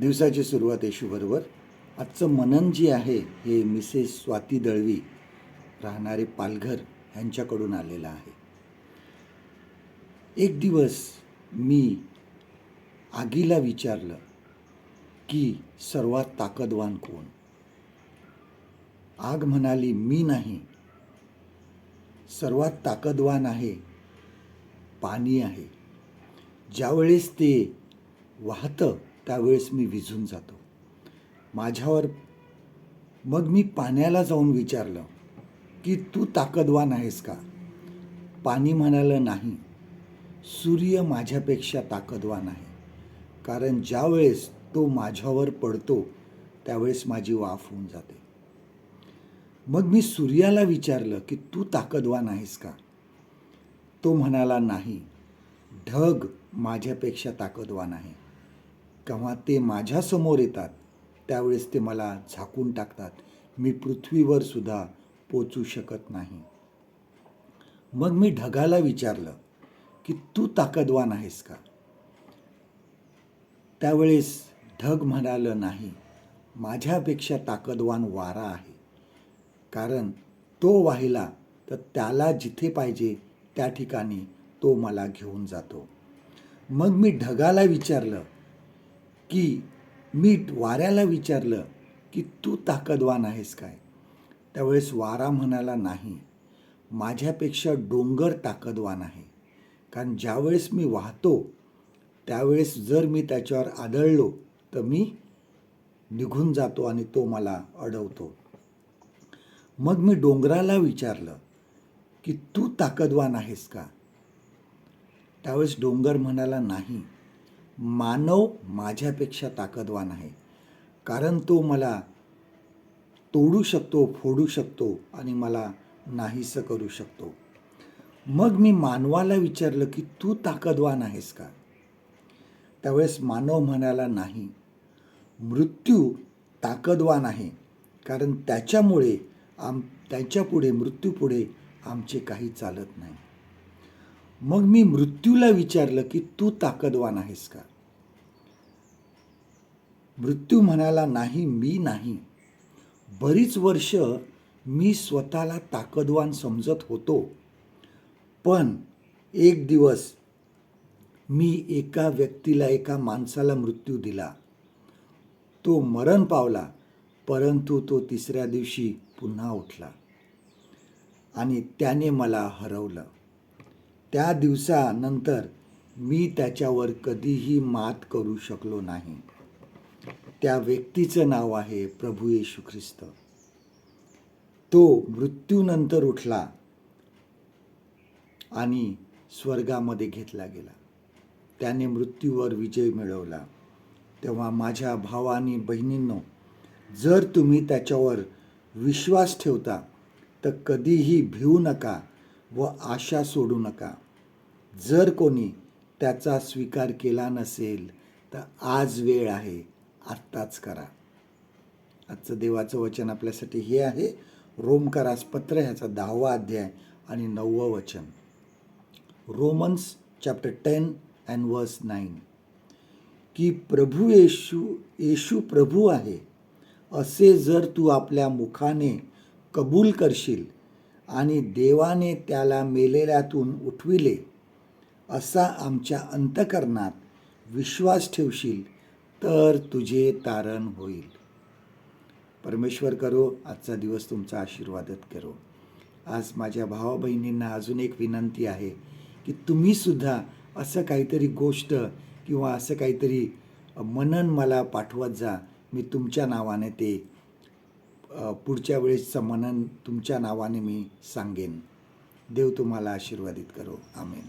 दिवसाची सुरुवात येशूबरोबर आजचं मनन जे आहे हे मिसेस स्वाती दळवी राहणारे पालघर ह्यांच्याकडून आलेलं आहे. एक दिवस मी आगीला विचारलं की सर्वात ताकदवान कोण? आग म्हणाली मी नाही. सर्वात ताकदवान आहे पाणी आहे. ज्यावेळेस ते वाहतं त्यावेळेस मी विझून जातो. माझ्यावर मग मी पाण्याला जाऊन विचारलं की तू ताकदवान आहेस का? पाणी म्हणालं नाही. सूर्य माझ्यापेक्षा ताकदवान आहे. कारण ज्यावेळेस तो माझ्यावर पडतो त्यावेळेस माझी वाफ होऊन जाते. मग मी सूर्याला विचारलं की तू ताकदवान आहेस का? तो म्हणाला नाही. ढग माझ्यापेक्षा ताकदवान आहे. केव्हा ते माझ्यासमोर येतात त्यावेळेस ते मला झाकून टाकतात. मी पृथ्वीवर सुद्धा पोचू शकत नाही. मग मी ढगाला विचारलं की तू ताकदवान आहेस का? त्यावेळेस ढग म्हणालं नाही माझ्यापेक्षा ताकदवान वारा आहे. कारण तो वाहिला तर त्याला जिथे पाहिजे त्या ठिकाणी तो मला घेऊन जातो. मग मी ढगाला विचारलं की मी वाऱ्याला विचारलं की तू ताकदवान आहेस काय? त्यावेळेस वारा म्हणाला नाही. माझ्यापेक्षा डोंगर ताकदवान आहे. कारण ज्यावेळेस मी वाहतो त्यावेळेस जर मी त्याच्यावर आदळलो तर मी निघून जातो आणि तो मला अडवतो. मग मी डोंगराला विचारलं की तू ताकदवान आहेस का? त्यावेळेस डोंगर म्हणाला नाही. मानव माझ्यापेक्षा ताकदवान आहे. कारण तो मला तोडू शकतो फोडू शकतो आणि मला नाहीसं करू शकतो. मग मी मानवाला विचारलं की तू ताकदवान आहेस का? त्यावेळेस मानव म्हणाला नाही. मृत्यू ताकदवान आहे. कारण त्याच्यामुळे आम त्याच्यापुढे मृत्यूपुढे आमचे काही चालत नाही. मग मी मृत्यूला विचारलं की तू ताकदवान आहेस का? मृत्यू म्हणाला नाही मी नाही. बरीच वर्ष मी स्वतःला ताकदवान समजत होतो. पण एक दिवस मी एका व्यक्तीला एका माणसाला मृत्यू दिला. तो मरण पावला परंतु तो तिसऱ्या दिवशी पुन्हा उठला आणि त्याने मला हरवलं. त्या दिवसानंतर मी त्याच्यावर कधीही मात करू शकलो नाही. त्या व्यक्तीचं नाव आहे प्रभू येशू ख्रिस्त. तो मृत्यूनंतर उठला आणि स्वर्गामध्ये घेतला गेला. त्याने मृत्यूवर विजय मिळवला. तेव्हा माझ्या भावानी बहिणींनो जर तुम्ही त्याच्यावर विश्वास ठेवता तर कधीही भिवू नका व आशा सोडू नका. जर कोणी त्याचा स्वीकार केला नसेल तर आज वेळ आहे आत्ताच करा. आजचं देवाचं वचन आपल्यासाठी हे आहे. रोमकारास पत्र ह्याचा दहावा अध्याय आणि नववं वचन. Romans chapter ten and verse nine की प्रभू येशू येशू प्रभू आहे. असे जर तू आपल्या मुखाने कबूल करशील आणि देवाने त्याला मेलेल्यातून उठविले असा आमच्या अंतकरणात विश्वास ठेवशील तर तुझे तारण होईल. परमेश्वर करो आजचा दिवस तुमचा आशीर्वादत करो. आज माझ्या भावा बहिणींना अजून एक विनंती आहे की तुम्हीसुद्धा असं काहीतरी गोष्ट किंवा असं काहीतरी मनन मला पाठवत जा. मी तुमच्या नावाने ते पुढच्या वेळेसचं मनन तुमच्या नावाने मी सांगेन. देव तुम्हाला आशीर्वादित करो. आमेन.